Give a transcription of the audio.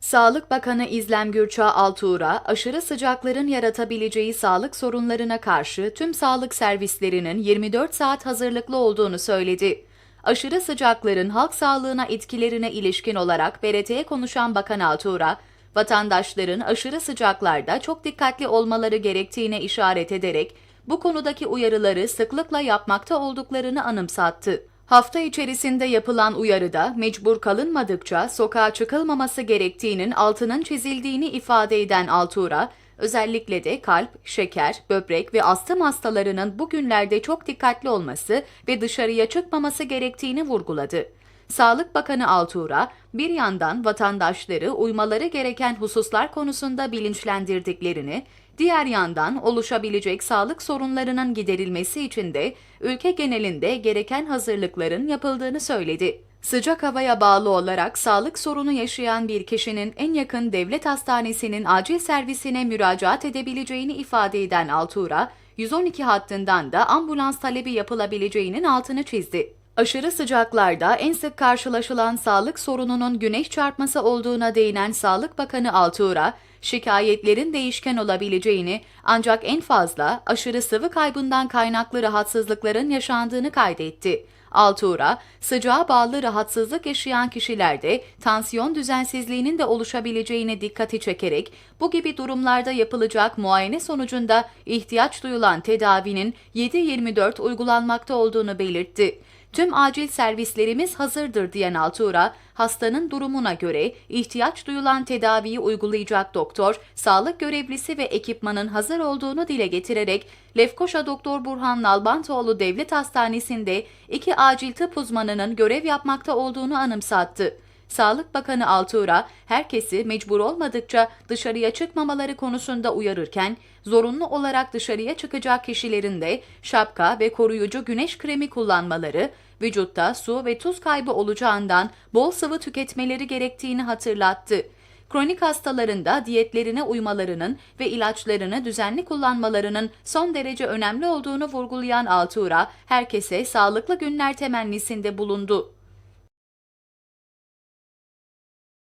Sağlık Bakanı İzlem Gürçağ Altuğra, aşırı sıcakların yaratabileceği sağlık sorunlarına karşı tüm sağlık servislerinin 24 saat hazırlıklı olduğunu söyledi. Aşırı sıcakların halk sağlığına etkilerine ilişkin olarak BRT'ye konuşan Bakan Altuğra, vatandaşların aşırı sıcaklarda çok dikkatli olmaları gerektiğine işaret ederek bu konudaki uyarıları sıklıkla yapmakta olduklarını anımsattı. Hafta içerisinde yapılan uyarıda mecbur kalınmadıkça sokağa çıkılmaması gerektiğinin altının çizildiğini ifade eden Altuğra, özellikle de kalp, şeker, böbrek ve astım hastalarının bu günlerde çok dikkatli olması ve dışarıya çıkmaması gerektiğini vurguladı. Sağlık Bakanı Altuğra, bir yandan vatandaşları uymaları gereken hususlar konusunda bilinçlendirdiklerini, diğer yandan oluşabilecek sağlık sorunlarının giderilmesi için de ülke genelinde gereken hazırlıkların yapıldığını söyledi. Sıcak havaya bağlı olarak sağlık sorunu yaşayan bir kişinin en yakın devlet hastanesinin acil servisine müracaat edebileceğini ifade eden Altuğra, 112 hattından da ambulans talebi yapılabileceğinin altını çizdi. Aşırı sıcaklarda en sık karşılaşılan sağlık sorununun güneş çarpması olduğuna değinen Sağlık Bakanı Altuğra, şikayetlerin değişken olabileceğini ancak en fazla aşırı sıvı kaybından kaynaklı rahatsızlıkların yaşandığını kaydetti. Altuğra, sıcağa bağlı rahatsızlık yaşayan kişilerde tansiyon düzensizliğinin de oluşabileceğine dikkati çekerek bu gibi durumlarda yapılacak muayene sonucunda ihtiyaç duyulan tedavinin 7-24 uygulanmakta olduğunu belirtti. Tüm acil servislerimiz hazırdır diyen Altuğra, hastanın durumuna göre ihtiyaç duyulan tedaviyi uygulayacak doktor, sağlık görevlisi ve ekipmanın hazır olduğunu dile getirerek Lefkoşa Doktor Burhan Nalbantoğlu Devlet Hastanesi'nde iki acil tıp uzmanının görev yapmakta olduğunu anımsattı. Sağlık Bakanı Altuğra, herkesi mecbur olmadıkça dışarıya çıkmamaları konusunda uyarırken, zorunlu olarak dışarıya çıkacak kişilerin de şapka ve koruyucu güneş kremi kullanmaları, vücutta su ve tuz kaybı olacağından bol sıvı tüketmeleri gerektiğini hatırlattı. Kronik hastalarında diyetlerine uymalarının ve ilaçlarını düzenli kullanmalarının son derece önemli olduğunu vurgulayan Altuğra, herkese sağlıklı günler temennisinde bulundu.